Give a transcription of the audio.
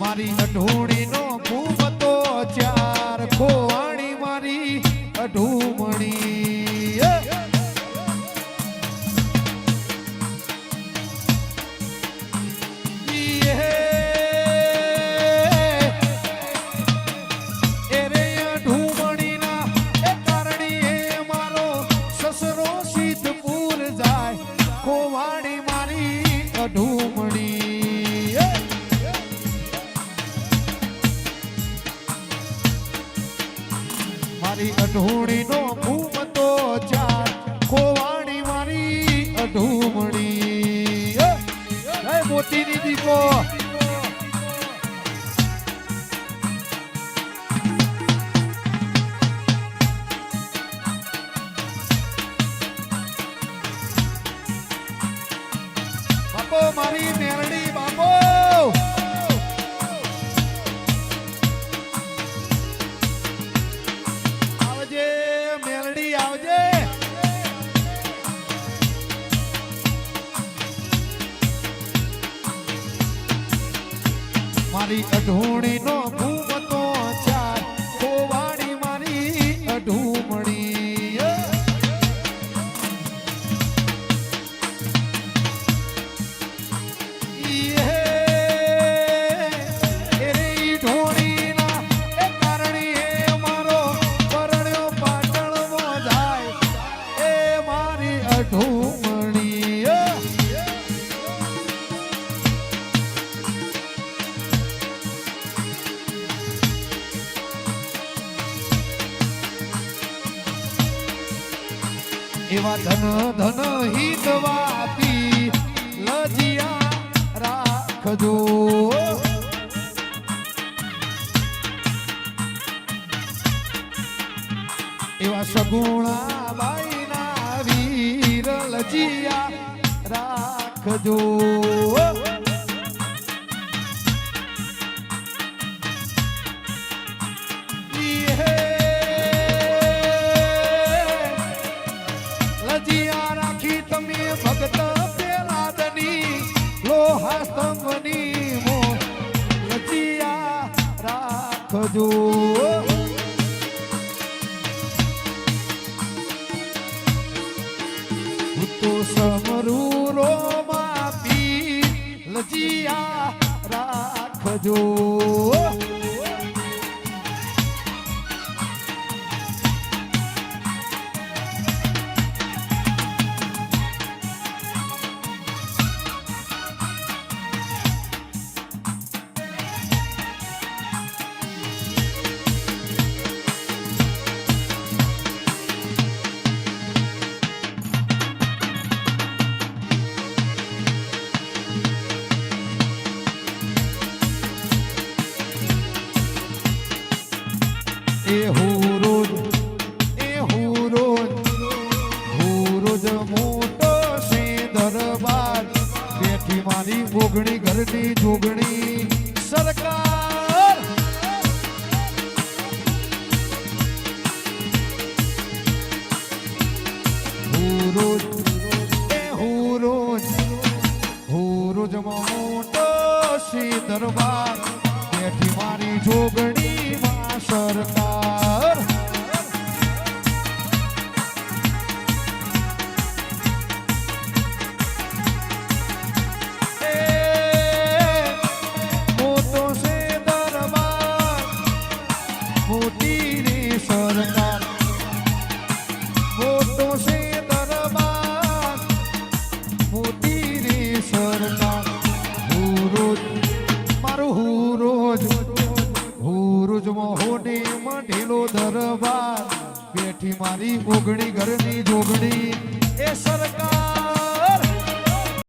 મારી અઢોણી નો ભૂમતો ચાર ખોવાણી મારી અઢુમણી એ! મારી અઢોણી નો ઘૂમતો ચાર ખોવાણી મારી અઢુમણી એ! ની દીકો મારી મારી અઢોણી નો ભૂમતો એવા ધન ધન હિતવાતી લજિયા રાખજો. એવા સગુણા બાઈના વીર લજિયા રાખજો. રાખજો. તો સમરૂ રોમા પી લજિયા રાખજો. ઘરની જોગણી સરકાર. મોટો છે દરબાર બેઠી મારી જોગણી માં સરકાર. મોટી રે સરકાર હુરોજ, મારું હુરોજ હુરોજ મોહોને મઢેલો દરબાર, બેઠી મારી ઓગણી ઘરની જોગણી, એ સરકાર